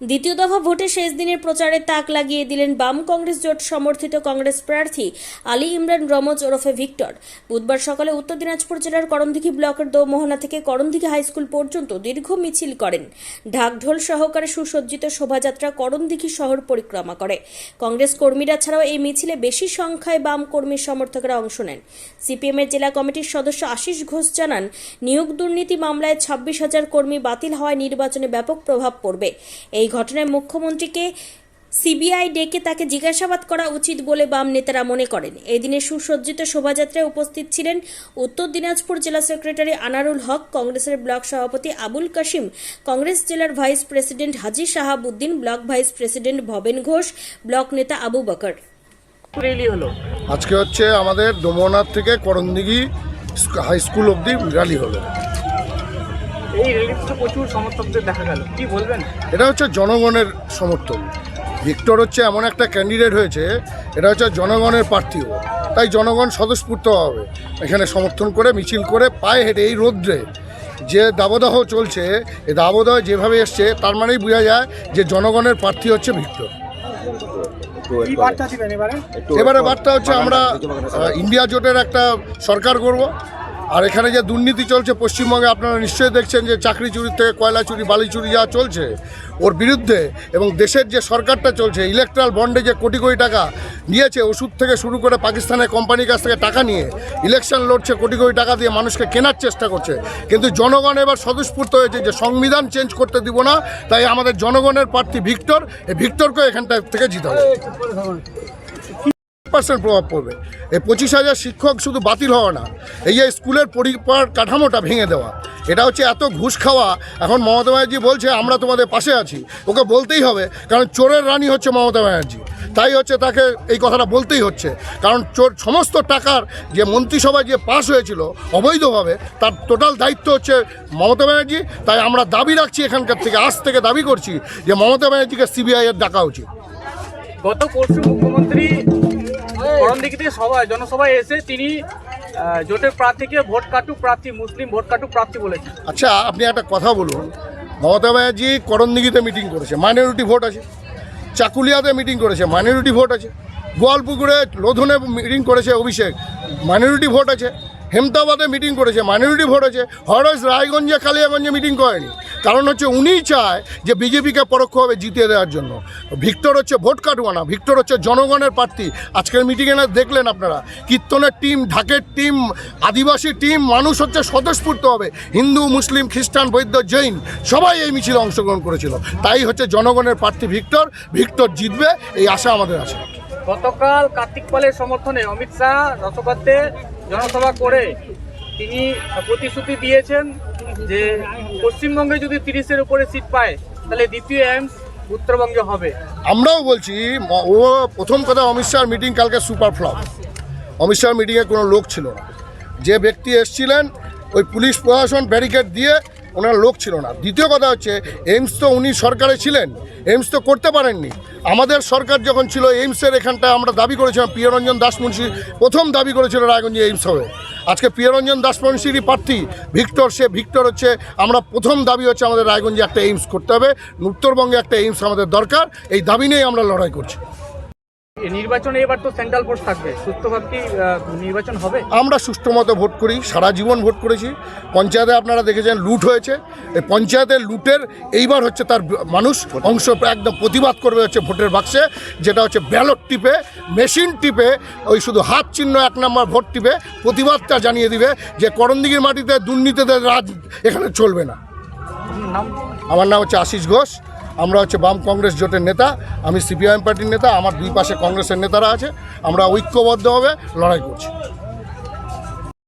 দ্বিতীয় দফা ভোটে শেষ দিনের প্রচারে তাক লাগিয়ে দিলেন বাম কংগ্রেস জোট সমর্থিত কংগ্রেস প্রার্থী আলী ইমরান রমজ ওরফে ভিক্টর। বুধবার সকালে উত্তর দিনাজপুর জেলার করণদিঘি ব্লকের দোমোহনা থেকে করণদিঘি হাইস্কুল পর্যন্ত দীর্ঘ মিছিল করেন। ঢাকঢোল সহকারে সুসজ্জিত শোভাযাত্রা করণদিঘি শহর পরিক্রমা করে। কংগ্রেস কর্মীরা ছাড়াও এই মিছিলে বেশি সংখ্যায় বাম কর্মী সমর্থকরা অংশ নেন। সিপিএমের জেলা কমিটির সদস্য আশিস ঘোষ জানান, নিয়োগ দুর্নীতি মামলায় ছাব্বিশ হাজার কর্মী বাতিল হওয়ায় নির্বাচনে ব্যাপক প্রভাব পড়বে। এই ঘটনায় মুখ্যমন্ত্রীকে সিবিআই ডেকে তাকে জিজ্ঞাসাবাদ করা উচিত বলে বাম নেতারা মনে করেন। এদিনে সুসজ্জিত শোভাযাত্রায় উপস্থিত ছিলেন উত্তর দিনাজপুর জেলা সেক্রেটারি আনারুল হক কংগ্রেসের ব্লক সভাপতি আবুল কাশিম কংগ্রেস জেলার vice president Haji Shahabuddin block vice president Bhaben Ghosh block নেতা আবু বকর। আজকে হচ্ছে আমাদের দমনাথ থেকে করণদিঘি হাই স্কুল অবধি র্যালি হলো। এই রেলিতে তো প্রচুর সমর্থকদের দেখা গেল। কি বলবেন? এটা হচ্ছে জনগণের সমর্থন। ভিক্টর হচ্ছে এমন একটা ক্যান্ডিডেট হয়েছে এটা হচ্ছে জনগণের প্রার্থীও। তাই জনগণ স্বতঃস্ফূর্ত হবে। এখানে সমর্থন করে মিছিল করে পায়ে হেঁটে এই রৌদ্রে যে দাবদাহ চলছে এই দাবদাহ যেভাবে এসছে তার মানেই বোঝা যায় যে জনগণের প্রার্থী হচ্ছে ভিক্টর। এবারে? বার্তা হচ্ছে আমরা ইন্ডিয়া জোটের একটা সরকার করব আর এখানে যে দুর্নীতি চলছে পশ্চিমবঙ্গে, আপনারা নিশ্চয়ই দেখছেন যে চাকরি চুরি থেকে কয়লা চুরি, বালি চুরি যা চলছে ওর বিরুদ্ধে এবং দেশের যে সরকারটা চলছে ইলেকট্রাল বন্ডে যে কোটি কোটি টাকা নিয়েছে, ওষুধ থেকে শুরু করে পাকিস্তানের কোম্পানির কাছ থেকে টাকা নিয়ে ইলেকশন লড়ছে, কোটি কোটি টাকা দিয়ে মানুষকে কেনার চেষ্টা করছে। কিন্তু জনগণ এবার স্বতঃস্ফূর্ত হয়েছে যে সংবিধান চেঞ্জ করতে দিব না, তাই আমাদের জনগণের প্রার্থী ভিক্টর, এই ভিক্টরকে এখানটা থেকে জিতে পার্সেন্ট প্রভাব পড়বে। এই পঁচিশ হাজার শিক্ষক শুধু বাতিল হওয়া না, এই যে স্কুলের পরিবার কাঠামোটা ভেঙে দেওয়া, এটা হচ্ছে এত ঘুষ খাওয়া, এখন মমতা ব্যানার্জি বলছে, আমরা তোমাদের পাশে আছি। ওকে বলতেই হবে, কারণ চোরের রানী হচ্ছে মমতা ব্যানার্জি। তাই হচ্ছে তাকে এই কথাটা বলতেই হচ্ছে, কারণ চোর সমস্ত টাকার যে মন্ত্রিসভায় যে পাশ হয়েছিল, অবৈধভাবে, তার টোটাল দায়িত্ব হচ্ছে মমতা ব্যানার্জি। তাই আমরা দাবি রাখছি এখানকার থেকে, আজ থেকে দাবি করছি যে মমতা ব্যানার্জিকে সিবিআইয়ের ডাকা উচিত। গত পরশু মুখ্যমন্ত্রী করণদিঘি থেকে সভায় জনসভায় এসে তিনি জোটের প্রার্থীকে ভোট কাটু প্রার্থী মুসলিম ভোট কাটু প্রার্থী বলেছেন। আচ্ছা আপনি একটা কথা বলুন। মমতা ব্যানার্জি করণদিঘিতে মিটিং করেছে মাইনরিটি ভোট আছে। চাকুলিয়াতে মিটিং করেছে মাইনরিটি ভোট আছে। গোয়ালপুকুরে লোধনে মিটিং করেছে অভিষেক মাইনরিটি ভোট আছে। হেমতাবাদে মিটিং করেছে মাইনরিটি ভোট আছে হরস রায়গঞ্জে, কালিয়াগঞ্জে মিটিং করেনি। কারণ হচ্ছে উনিই চায় যে বিজেপিকে পরোক্ষভাবে জিতিয়ে দেওয়ার জন্য। ভিক্টর হচ্ছে ভোট কাটুয়া না ভিক্টর হচ্ছে জনগণের প্রার্থী। আজকের মিটিংয়ে না দেখলেন আপনারা, কীর্তনের টিম ঢাকের টিম আদিবাসী টিম মানুষ হচ্ছে স্বতঃস্ফূর্ত হবে। হিন্দু, মুসলিম, খ্রিস্টান, বৌদ্ধ, জৈন, সবাই এই মিছিলে অংশগ্রহণ করেছিল। তাই হচ্ছে জনগণের প্রার্থী ভিক্টর ভিক্টর জিতবে, এই আশা আমাদের আছে। গতকাল কার্তিক পালের সমর্থনে অমিত শাহ, রসগোল্লাতে জনসভা করে তিনি প্রতিশ্রুতি দিয়েছেন যে পশ্চিমবঙ্গে যদি তিরিশের উপরে সিট পায়, তাহলে দ্বিতীয় এমস উত্তরবঙ্গে হবে। আমরাও বলছি ও প্রথম কথা অমিত শাহর মিটিং কালকে সুপার ফ্লপ অমিত শাহর মিটিংয়ে কোনো লোক ছিল না। যে ব্যক্তি এসছিলেন, ওই পুলিশ প্রশাসন ব্যারিকেড দিয়ে ওনার লোক ছিল না। দ্বিতীয় কথা হচ্ছে, এইমস তো উনি সরকারে ছিলেন, এইমস তো করতে পারেননি। আমাদের সরকার যখন ছিল, এইমসের এখানটা আমরা দাবি করেছিলাম, প্রিয়রঞ্জন দাসমুন্সি প্রথম দাবি করেছিল রায়গঞ্জে এইমস হবে। আজকে প্রিয়রঞ্জন দাসমুন্সিরই প্রার্থী, ভিক্টর, সে ভিক্টর হচ্ছে, আমরা প্রথম দাবি হচ্ছে আমাদের রায়গঞ্জে একটা এইমস করতে হবে, উত্তরবঙ্গে একটা এইমস আমাদের দরকার, এই দাবি নিয়েই আমরা লড়াই করছি। নির্বাচনে এবার তো সেন্ট্রাল ফোর্স থাকবে। সুস্থভাবে কি নির্বাচন হবে? আমরা সুষ্ঠু মতো ভোট করি সারা জীবন ভোট করেছি। পঞ্চায়েতে আপনারা দেখেছেন লুট হয়েছে। এই পঞ্চায়েতের লুটের এইবার হচ্ছে তার মানুষ অংশ একদম প্রতিবাদ করবে হচ্ছে ভোটের বাক্সে যেটা হচ্ছে ব্যালট টিপে মেশিন টিপে ওই শুধু হাত চিহ্ন এক নম্বর ভোট টিপে প্রতিবাদটা জানিয়ে দিবে যে করণদিঘির মাটিতে দুর্নীতিদের রাজ এখানে চলবে না। আমার নাম হচ্ছে আশিস ঘোষ। আমরা হচ্ছে বাম কংগ্রেস জোটের নেতা, আমি সিপিআইএম পার্টির নেতা, আমার দুই পাশে কংগ্রেসের নেতারা আছে, আমরা ঐক্যবদ্ধভাবে লড়াই করছি।